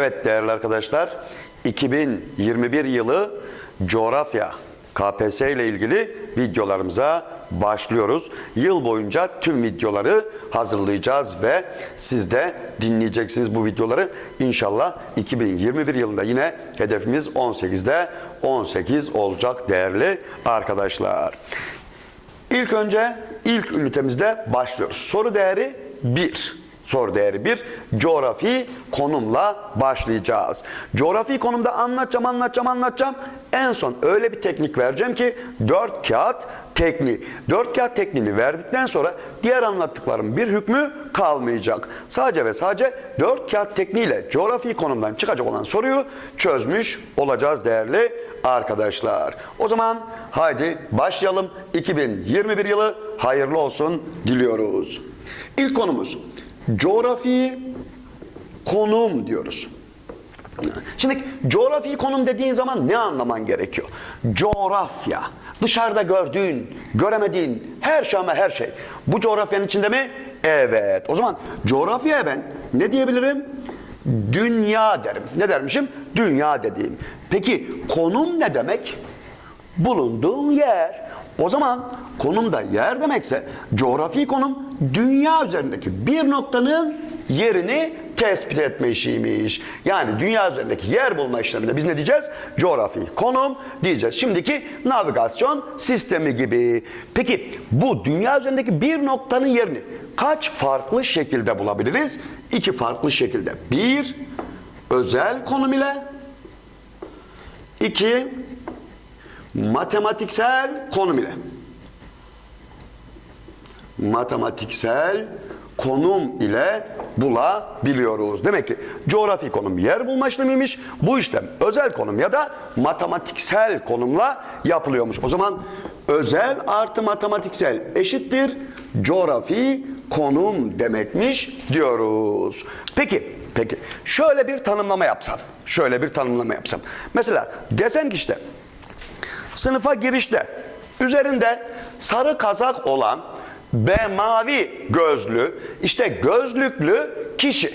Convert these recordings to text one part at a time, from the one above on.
Evet değerli arkadaşlar, 2021 yılı coğrafya KPSS ile ilgili videolarımıza başlıyoruz. Yıl boyunca tüm videoları hazırlayacağız ve siz de dinleyeceksiniz bu videoları. İnşallah 2021 yılında yine hedefimiz 18'de 18 olacak değerli arkadaşlar. İlk önce ilk ünitemizde başlıyoruz. Soru değeri 1. Soru değeri 1. Coğrafi konumla başlayacağız. Coğrafi konumda anlatacağım, anlatacağım, anlatacağım. En son öyle bir teknik vereceğim ki 4 kağıt tekniği. 4 kağıt tekniğini verdikten sonra diğer anlattıklarım bir hükmü kalmayacak. Sadece ve sadece 4 kağıt tekniğiyle coğrafi konumdan çıkacak olan soruyu çözmüş olacağız değerli arkadaşlar. O zaman haydi başlayalım. 2021 yılı hayırlı olsun diliyoruz. İlk konumuz coğrafi konum diyoruz. Şimdi coğrafi konum dediğin zaman ne anlaman gerekiyor? Coğrafya. Dışarıda gördüğün, göremediğin her şey ama her şey. Bu coğrafyanın içinde mi? Evet. O zaman coğrafyaya ben ne diyebilirim? Dünya derim. Ne dermişim? Dünya dediğim. Peki konum ne demek? Bulunduğun yer. O zaman konum da yer demekse coğrafi konum dünya üzerindeki bir noktanın yerini tespit etme işiymiş. Yani dünya üzerindeki yer bulma işleminde biz ne diyeceğiz? Coğrafi konum diyeceğiz. Şimdiki navigasyon sistemi gibi. Peki bu dünya üzerindeki bir noktanın yerini kaç farklı şekilde bulabiliriz? İki farklı şekilde. Bir, özel konum ile. iki matematiksel konum ile. Matematiksel konum ile bulabiliyoruz. Demek ki coğrafi konum yer bulma işlemiymiş. Bu işlem özel konum ya da matematiksel konumla yapılıyormuş. O zaman özel artı matematiksel eşittir coğrafi konum demekmiş diyoruz. Peki, peki şöyle bir tanımlama yapsam. Şöyle bir tanımlama yapsam. Mesela desem ki işte Sınıfa girişte üzerinde sarı kazak olan ve mavi gözlü, işte gözlüklü kişi.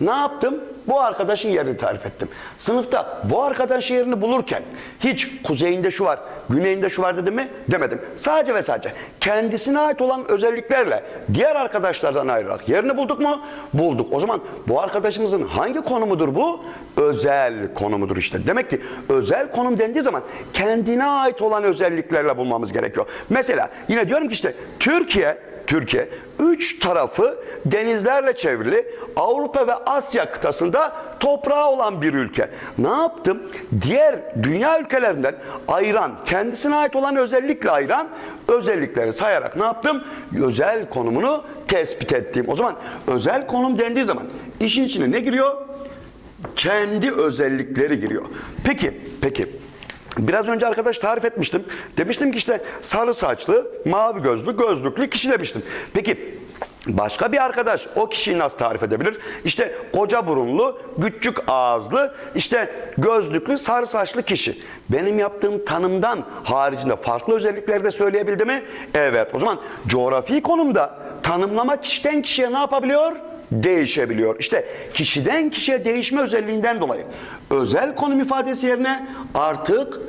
Ne yaptım? Bu arkadaşın yerini tarif ettim. Sınıfta bu arkadaşın yerini bulurken hiç kuzeyinde şu var, güneyinde şu var dedim mi? Demedim. Sadece ve sadece kendisine ait olan özelliklerle diğer arkadaşlardan ayırarak yerini bulduk mu? Bulduk. O zaman bu arkadaşımızın hangi konumudur bu? Özel konumudur işte. Demek ki özel konum dendiği zaman kendine ait olan özelliklerle bulmamız gerekiyor. Mesela yine diyorum ki işte Türkiye Türkiye üç tarafı denizlerle çevrili Avrupa ve Asya kıtasında toprağı olan bir ülke. Ne yaptım? Diğer dünya ülkelerinden ayıran, kendisine ait olan özellikle ayıran özellikleri sayarak ne yaptım? Özel konumunu tespit ettim. O zaman özel konum dendiği zaman işin içine ne giriyor? Kendi özellikleri giriyor. Peki, peki Biraz önce arkadaş tarif etmiştim. Demiştim ki işte sarı saçlı, mavi gözlü, gözlüklü kişi demiştim. Peki başka bir arkadaş o kişiyi nasıl tarif edebilir? İşte koca burunlu, küçük ağızlı, işte gözlüklü, sarı saçlı kişi. Benim yaptığım tanımdan haricinde farklı özellikleri de söyleyebildi mi? Evet. O zaman coğrafi konumda tanımlama kişiden kişiye ne yapabiliyor? Değişebiliyor. İşte kişiden kişiye değişme özelliğinden dolayı özel konum ifadesi yerine artık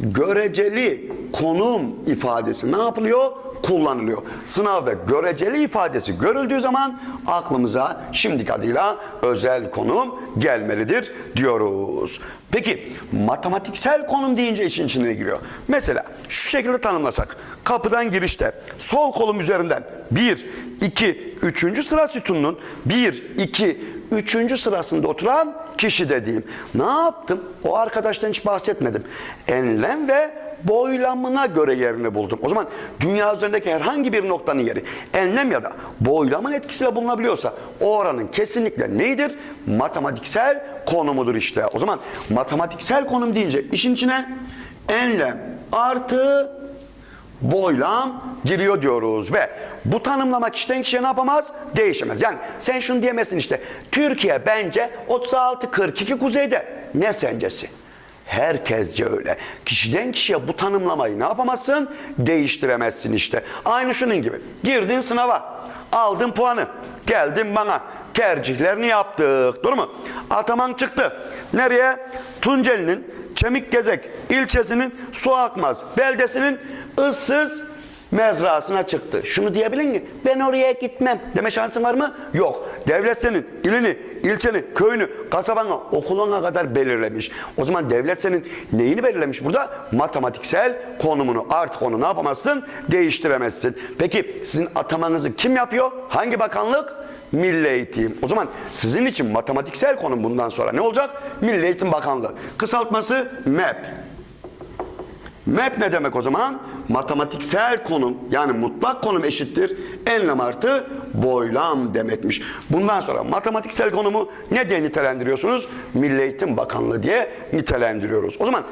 göreceli konum ifadesi ne yapılıyor? Kullanılıyor. Sınavda göreceli ifadesi görüldüğü zaman aklımıza şimdiki adıyla özel konum gelmelidir diyoruz. Peki matematiksel konum deyince işin içine giriyor. Mesela şu şekilde tanımlasak. Kapıdan girişte sol kolum üzerinden 1, 2, 3. sıra sütununun 1, 2, 3. sırasında oturan kişi dediğim. Ne yaptım? O arkadaştan hiç bahsetmedim. Enlem ve boylamına göre yerini buldum. O zaman dünya üzerindeki herhangi bir noktanın yeri enlem ya da boylamın etkisiyle bulunabiliyorsa o oranın kesinlikle neydir? Matematiksel konumudur işte. O zaman matematiksel konum deyince işin içine enlem artı boylam giriyor diyoruz ve bu tanımlama kişiden kişiye ne yapamaz? Değişemez. Yani sen şunu diyemezsin işte Türkiye bence 36-42 kuzeyde. Ne sencesi? Herkesce öyle. Kişiden kişiye bu tanımlamayı ne yapamazsın? Değiştiremezsin işte. Aynı şunun gibi. Girdin sınava. Aldın puanı. Geldin bana. tercihlerini yaptık. Doğru mu? Ataman çıktı. Nereye? Tunceli'nin Çemikgezek ilçesinin su akmaz beldesinin ıssız mezrasına çıktı. Şunu diyebilir mi? Ben oraya gitmem deme şansın var mı? Yok. Devlet senin ilini, ilçeni, köyünü, kasabanı, okuluna kadar belirlemiş. O zaman devlet senin neyini belirlemiş burada? Matematiksel konumunu. Artık onu ne yapamazsın? Değiştiremezsin. Peki sizin atamanızı kim yapıyor? Hangi bakanlık? Milli Eğitim. O zaman sizin için matematiksel konum bundan sonra ne olacak? Milli Eğitim Bakanlığı. Kısaltması MEP. MEP ne demek o zaman? Matematiksel konum yani mutlak konum eşittir enlem artı boylam demekmiş. Bundan sonra matematiksel konumu ne diye nitelendiriyorsunuz? Milli Eğitim Bakanlığı diye nitelendiriyoruz. O zaman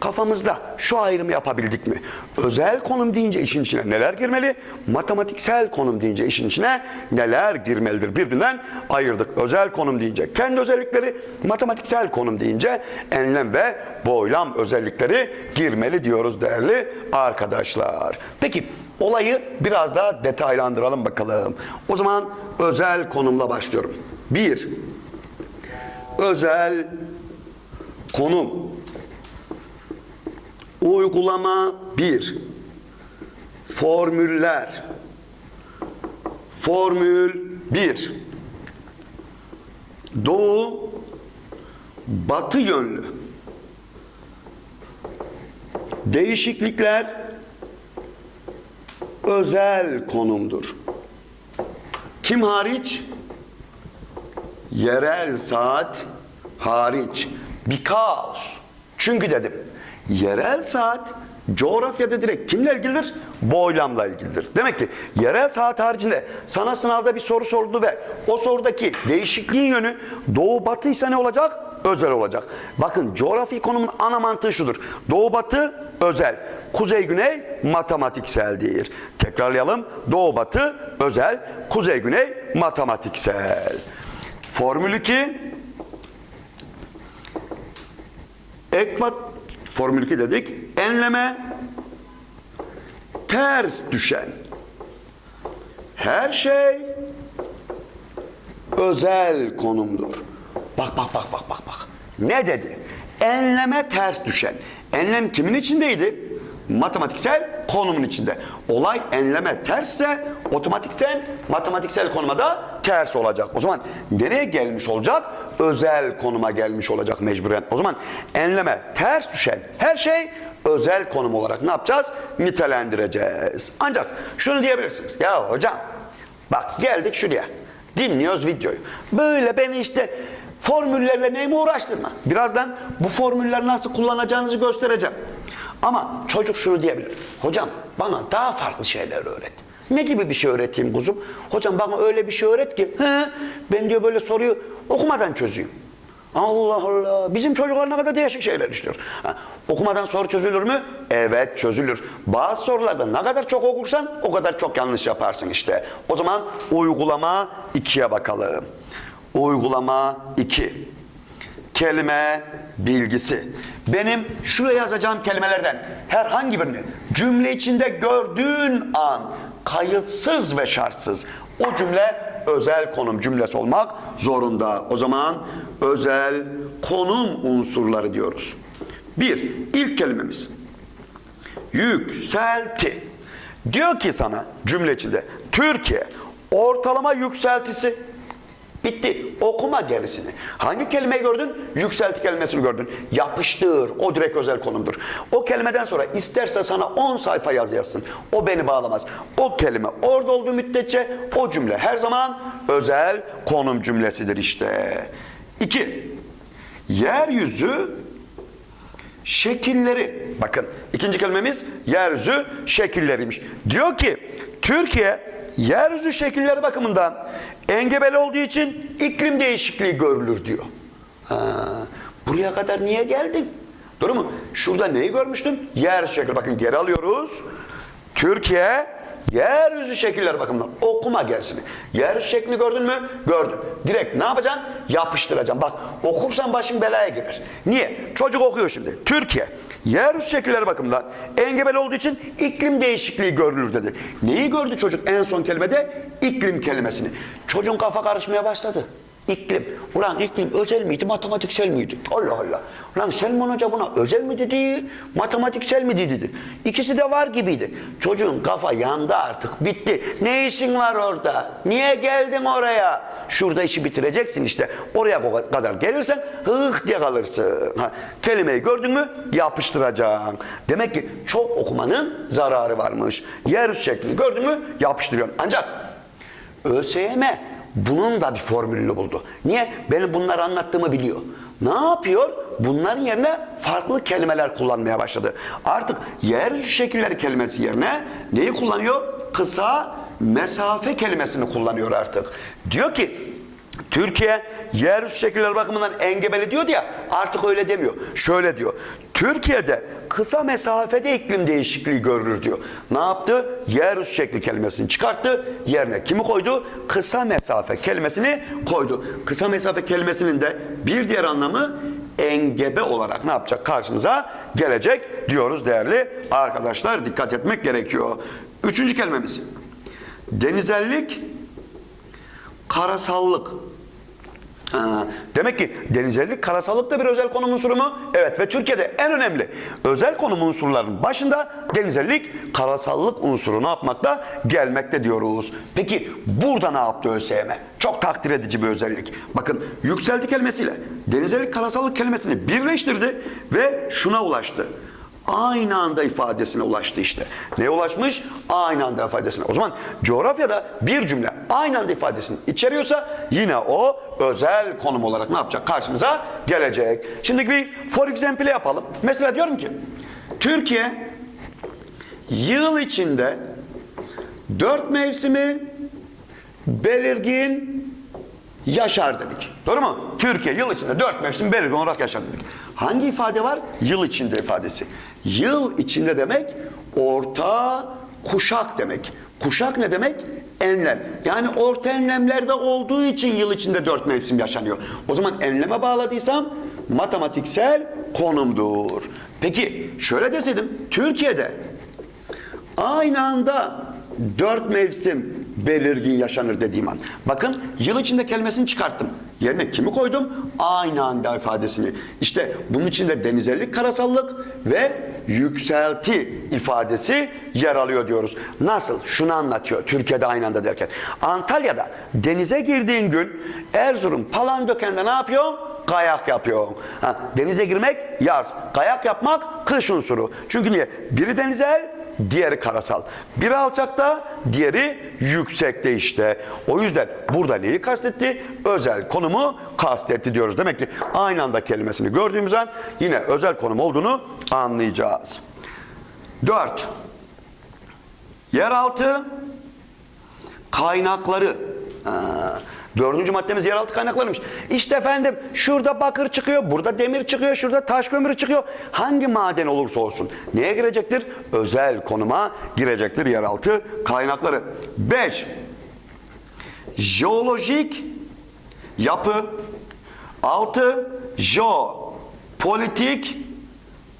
kafamızda şu ayrımı yapabildik mi? Özel konum deyince işin içine neler girmeli? Matematiksel konum deyince işin içine neler girmelidir? Birbirinden ayırdık. Özel konum deyince kendi özellikleri, matematiksel konum deyince enlem ve boylam özellikleri girmeli diyoruz değerli arkadaşlar. Peki olayı biraz daha detaylandıralım bakalım. O zaman özel konumla başlıyorum. Bir, özel konum. Uygulama 1. Formüller. Formül 1. Doğu batı yönlü. Değişiklikler özel konumdur. Kim hariç? Yerel saat hariç. Because. Çünkü dedim. Yerel saat coğrafyada direkt kimle ilgilidir? Boylamla ilgilidir. Demek ki yerel saat haricinde sana sınavda bir soru sordu ve o sorudaki değişikliğin yönü doğu batıysa ne olacak? Özel olacak. Bakın coğrafi konumun ana mantığı şudur. Doğu batı özel. Kuzey güney matematikseldir. Tekrarlayalım. Doğu batı özel. Kuzey güney matematiksel. Formül 2 ekvat formül 2 dedik. Enleme ters düşen her şey özel konumdur. Bak bak bak bak bak bak. Ne dedi? Enleme ters düşen. Enlem kimin içindeydi? Matematiksel konumun içinde. Olay enleme tersse otomatiksel matematiksel konuma da ters olacak. O zaman nereye gelmiş olacak? Özel konuma gelmiş olacak mecburen. O zaman enleme ters düşen her şey özel konum olarak ne yapacağız? Nitelendireceğiz. Ancak şunu diyebilirsiniz. Ya hocam bak geldik şuraya. Dinliyoruz videoyu. Böyle beni işte formüllerle neyime uğraştırma. Birazdan bu formüller nasıl kullanacağınızı göstereceğim. Ama çocuk şunu diyebilir. Hocam bana daha farklı şeyler öğret. Ne gibi bir şey öğreteyim kuzum? Hocam bana öyle bir şey öğret ki he, ben diyor böyle soruyu okumadan çözeyim. Allah Allah. Bizim çocuklar ne kadar değişik şeyler işliyor. Ha, okumadan soru çözülür mü? Evet çözülür. Bazı sorularda ne kadar çok okursan o kadar çok yanlış yaparsın işte. O zaman uygulama 2'ye bakalım. Uygulama 2. Kelime bilgisi. Benim şuraya yazacağım kelimelerden herhangi birini cümle içinde gördüğün an kayıtsız ve şartsız o cümle özel konum cümlesi olmak zorunda. O zaman özel konum unsurları diyoruz. Bir, ilk kelimemiz. Yükselti. Diyor ki sana cümle içinde Türkiye ortalama yükseltisi Bitti. Okuma gerisini. Hangi kelimeyi gördün? Yükselti kelimesini gördün. Yapıştır. O direkt özel konumdur. O kelimeden sonra isterse sana 10 sayfa yaz yazsın. O beni bağlamaz. O kelime orada olduğu müddetçe o cümle her zaman özel konum cümlesidir işte. İki. Yeryüzü şekilleri. Bakın ikinci kelimemiz yeryüzü şekilleriymiş. Diyor ki Türkiye yeryüzü şekilleri bakımından engebeli olduğu için iklim değişikliği görülür diyor. Ha, buraya kadar niye geldin? Doğru mu? Şurada neyi görmüştün? Yeryüzü şekli. Bakın geri alıyoruz. Türkiye yeryüzü şekiller bakımından okuma gerisini. Yeryüzü şeklini gördün mü? Gördüm. Direkt ne yapacaksın? Yapıştıracaksın. Bak okursan başın belaya girer. Niye? Çocuk okuyor şimdi. Türkiye yeryüzü şekilleri bakımından engebeli olduğu için iklim değişikliği görülür dedi. Neyi gördü çocuk en son kelimede? İklim kelimesini. Çocuğun kafa karışmaya başladı. İklim. Ulan iklim özel miydi, matematiksel miydi? Allah Allah. Ulan Selman Hoca buna özel mi dedi, matematiksel mi dedi? İkisi de var gibiydi. Çocuğun kafa yandı artık, bitti. Ne işin var orada? Niye geldin oraya? Şurada işi bitireceksin işte. Oraya kadar gelirsen hıh diye kalırsın. Ha, kelimeyi gördün mü yapıştıracaksın. Demek ki çok okumanın zararı varmış. Yer şeklini gördün mü yapıştırıyorsun. Ancak ÖSYM bunun da bir formülünü buldu. Niye? Benim bunları anlattığımı biliyor. Ne yapıyor? Bunların yerine farklı kelimeler kullanmaya başladı. Artık yeryüzü şekilleri kelimesi yerine neyi kullanıyor? Kısa mesafe kelimesini kullanıyor artık. Diyor ki Türkiye yeryüzü şekilleri bakımından engebeli diyordu ya artık öyle demiyor. Şöyle diyor. Türkiye'de kısa mesafede iklim değişikliği görülür diyor. Ne yaptı? Yeryüzü şekli kelimesini çıkarttı. Yerine kimi koydu? Kısa mesafe kelimesini koydu. Kısa mesafe kelimesinin de bir diğer anlamı engebe olarak ne yapacak? Karşımıza gelecek diyoruz değerli arkadaşlar. Dikkat etmek gerekiyor. Üçüncü kelimemiz. Denizellik, karasallık. Demek ki denizellik karasallık da bir özel konum unsuru mu? Evet ve Türkiye'de en önemli özel konum unsurlarının başında denizellik karasallık unsuru ne yapmakta? Gelmekte diyoruz. Peki burada ne yaptı ÖSYM? Çok takdir edici bir özellik. Bakın yükselti kelimesiyle denizellik karasallık kelimesini birleştirdi ve şuna ulaştı aynı anda ifadesine ulaştı işte. Neye ulaşmış? Aynı anda ifadesine. O zaman coğrafyada bir cümle aynı anda ifadesini içeriyorsa yine o özel konum olarak ne yapacak? Karşımıza gelecek. Şimdi bir for example yapalım. Mesela diyorum ki Türkiye yıl içinde dört mevsimi belirgin yaşar dedik. Doğru mu? Türkiye yıl içinde dört mevsim belirgin olarak yaşar dedik. Hangi ifade var? Yıl içinde ifadesi. Yıl içinde demek orta kuşak demek. Kuşak ne demek? Enlem. Yani orta enlemlerde olduğu için yıl içinde dört mevsim yaşanıyor. O zaman enleme bağladıysam matematiksel konumdur. Peki şöyle deseydim Türkiye'de aynı anda dört mevsim belirgin yaşanır dediğim an. Bakın yıl içinde kelimesini çıkarttım. Yerine kimi koydum? Aynı anda ifadesini. İşte bunun içinde denizellik, karasallık ve yükselti ifadesi yer alıyor diyoruz. Nasıl? Şunu anlatıyor Türkiye'de aynı anda derken. Antalya'da denize girdiğin gün Erzurum Palandöken'de ne yapıyor? kayak yapıyor. Ha, denize girmek yaz, kayak yapmak kış unsuru. Çünkü niye? Biri denizel, diğeri karasal. Biri alçakta, diğeri yüksekte işte. O yüzden burada neyi kastetti? Özel konumu kastetti diyoruz. Demek ki aynı anda kelimesini gördüğümüz an yine özel konum olduğunu anlayacağız. 4. Yeraltı kaynakları. Ha, Dördüncü maddemiz yeraltı kaynaklarıymış. İşte efendim şurada bakır çıkıyor, burada demir çıkıyor, şurada taş kömürü çıkıyor. Hangi maden olursa olsun neye girecektir? Özel konuma girecektir yeraltı kaynakları. 5. Jeolojik yapı. 6. Jeopolitik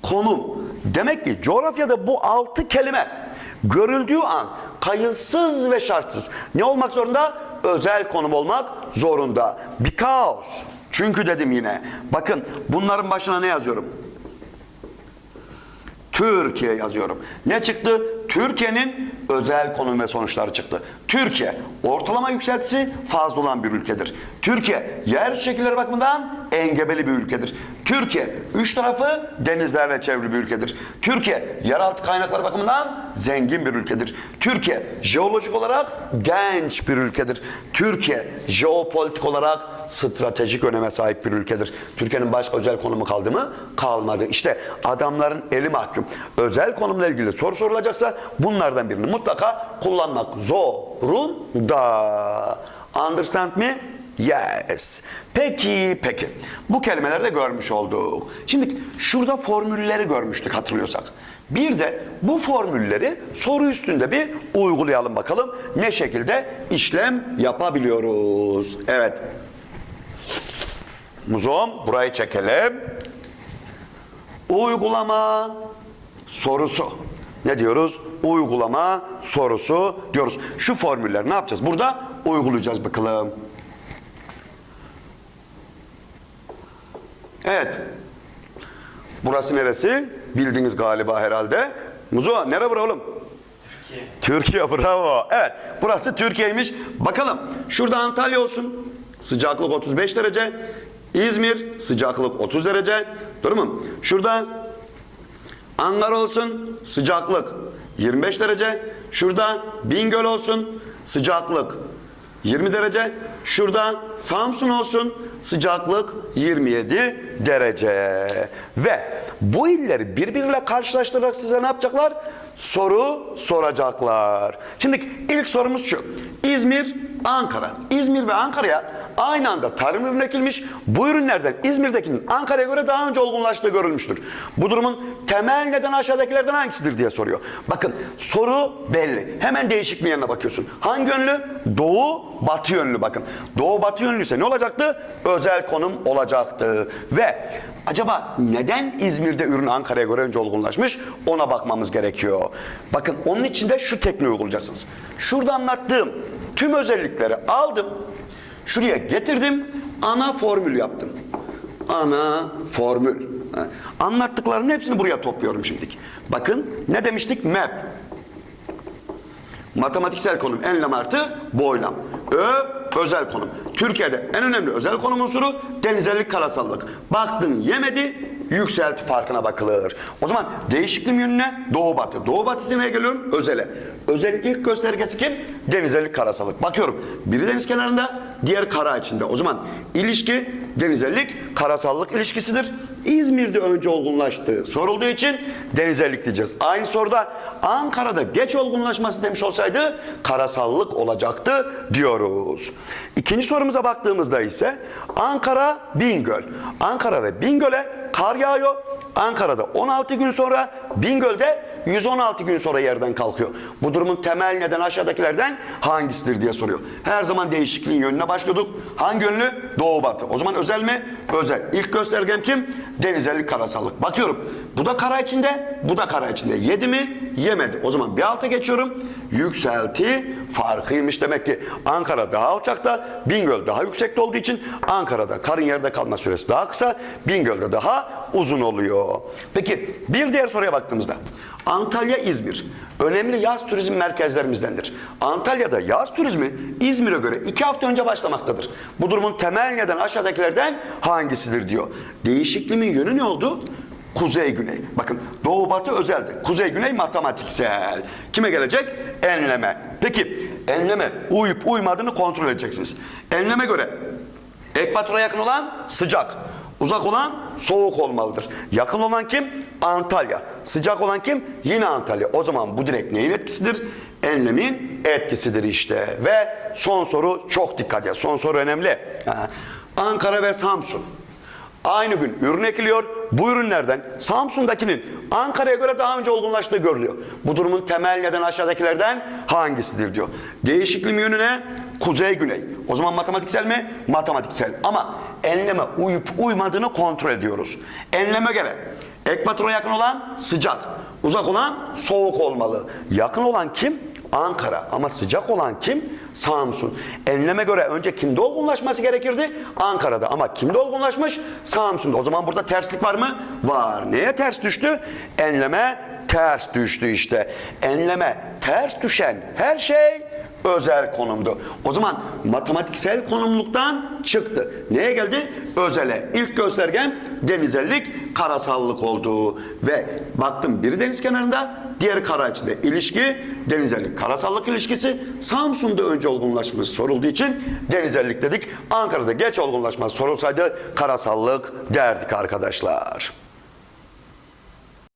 konum. Demek ki coğrafyada bu altı kelime görüldüğü an kayıtsız ve şartsız ne olmak zorunda? Özel konum olmak zorunda. Because. Çünkü dedim yine. Bakın bunların başına ne yazıyorum? Türkiye yazıyorum. Ne çıktı? Türkiye'nin özel konum ve sonuçları çıktı. Türkiye ortalama yükseltisi fazla olan bir ülkedir. Türkiye yer şekilleri bakımından engebeli bir ülkedir. Türkiye üç tarafı denizlerle çevrili bir ülkedir. Türkiye yeraltı kaynakları bakımından zengin bir ülkedir. Türkiye jeolojik olarak genç bir ülkedir. Türkiye jeopolitik olarak stratejik öneme sahip bir ülkedir. Türkiye'nin başka özel konumu kaldı mı? Kalmadı. İşte adamların eli mahkum. Özel konumla ilgili soru sorulacaksa bunlardan birini mutlaka kullanmak zorunda. Understand me? Yes. Peki, peki. Bu kelimeleri görmüş olduk. Şimdi şurada formülleri görmüştük hatırlıyorsak. Bir de bu formülleri soru üstünde bir uygulayalım bakalım. Ne şekilde işlem yapabiliyoruz. Evet. Muzum burayı çekelim. Uygulama sorusu. Ne diyoruz? Uygulama sorusu diyoruz. Şu formüller ne yapacağız? Burada uygulayacağız bakalım. Evet. Burası neresi? Bildiniz galiba herhalde. Muzo nere bura oğlum? Türkiye. Türkiye bravo. Evet burası Türkiye'ymiş. Bakalım şurada Antalya olsun. Sıcaklık 35 derece. İzmir sıcaklık 30 derece. Doğru mu? Şurada Ankara olsun sıcaklık 25 derece. Şurada Bingöl olsun sıcaklık 20 derece. Şurada Samsun olsun sıcaklık 27 derece. Ve bu illeri birbiriyle karşılaştırarak size ne yapacaklar? Soru soracaklar. Şimdi ilk sorumuz şu. İzmir, Ankara. İzmir ve Ankara'ya aynı anda tarım ürünü ekilmiş. Bu ürünlerden İzmir'dekinin Ankara'ya göre daha önce olgunlaştığı görülmüştür. Bu durumun temel neden aşağıdakilerden hangisidir diye soruyor. Bakın soru belli. Hemen değişikliğin yanına bakıyorsun. Hangi yönlü? Doğu, batı yönlü bakın. Doğu, batı yönlüyse ne olacaktı? Özel konum olacaktı. Ve acaba neden İzmir'de ürün Ankara'ya göre önce olgunlaşmış? Ona bakmamız gerekiyor. Bakın onun için de şu tekniği uygulayacaksınız. Şurada anlattığım tüm özellikleri aldım. Şuraya getirdim. Ana formül yaptım. Ana formül. Anlattıklarının hepsini buraya topluyorum şimdilik. Bakın ne demiştik? Map. Matematiksel konum enlem artı boylam. Ö özel konum. Türkiye'de en önemli özel konum unsuru denizellik karasallık. Baktın yemedi yükselti farkına bakılır. O zaman değişikliğin yönüne doğu batı. Doğu batı istemeye geliyorum özele. Özelin ilk göstergesi kim? Denizellik karasallık. Bakıyorum biri deniz kenarında diğer kara içinde. O zaman ilişki denizellik karasallık ilişkisidir. İzmir'de önce olgunlaştı. Sorulduğu için denizellik diyeceğiz. Aynı soruda Ankara'da geç olgunlaşması demiş olsaydı karasallık olacaktı diyoruz. İkinci sorumuza baktığımızda ise Ankara Bingöl. Ankara ve Bingöl'e kar yağıyor. Ankara'da 16 gün sonra Bingöl'de 116 gün sonra yerden kalkıyor. Bu durumun temel neden aşağıdakilerden hangisidir diye soruyor. Her zaman değişikliğin yönüne başlıyorduk. Hangi yönlü? Doğu batı. O zaman özel mi? Özel. İlk göstergem kim? Denizellik karasallık. Bakıyorum. Bu da kara içinde, bu da kara içinde. Yedi mi? Yemedi. O zaman bir alta geçiyorum. Yükselti farkıymış demek ki. Ankara daha alçakta, Bingöl daha yüksekte olduğu için Ankara'da karın yerde kalma süresi daha kısa, Bingöl'de daha uzun oluyor. Peki bir diğer soruya baktığımızda Antalya, İzmir önemli yaz turizm merkezlerimizdendir. Antalya'da yaz turizmi İzmir'e göre iki hafta önce başlamaktadır. Bu durumun temel neden aşağıdakilerden hangisidir diyor. Değişikliğin yönü ne oldu? Kuzey güney. Bakın doğu batı özeldi. Kuzey güney matematiksel. Kime gelecek? Enleme. Peki enleme uyup uymadığını kontrol edeceksiniz. Enleme göre ekvatora yakın olan sıcak. Uzak olan soğuk olmalıdır. Yakın olan kim? Antalya. Sıcak olan kim? Yine Antalya. O zaman bu direkt neyin etkisidir? Enlemin etkisidir işte. Ve son soru çok dikkat et. Son soru önemli. Ankara ve Samsun. Aynı gün ürün ekiliyor. Bu ürünlerden Samsun'dakinin Ankara'ya göre daha önce olgunlaştığı görülüyor. Bu durumun temel neden aşağıdakilerden hangisidir diyor. Değişikliğin yönü ne? Kuzey güney. O zaman matematiksel mi? Matematiksel. Ama enleme uyup uymadığını kontrol ediyoruz. Enleme göre ekvatora yakın olan sıcak, uzak olan soğuk olmalı. Yakın olan kim? Ankara ama sıcak olan kim? Samsun. Enleme göre önce kimde olgunlaşması gerekirdi? Ankara'da ama kimde olgunlaşmış? Samsun'da. O zaman burada terslik var mı? Var. Neye ters düştü? Enleme ters düştü işte. Enleme ters düşen her şey özel konumdu. O zaman matematiksel konumluktan çıktı. Neye geldi? Özele. İlk göstergem denizellik, karasallık oldu. Ve baktım biri deniz kenarında, diğeri kara içinde. İlişki denizellik, karasallık ilişkisi. Samsun'da önce olgunlaşması sorulduğu için denizellik dedik. Ankara'da geç olgunlaşması sorulsaydı karasallık derdik arkadaşlar.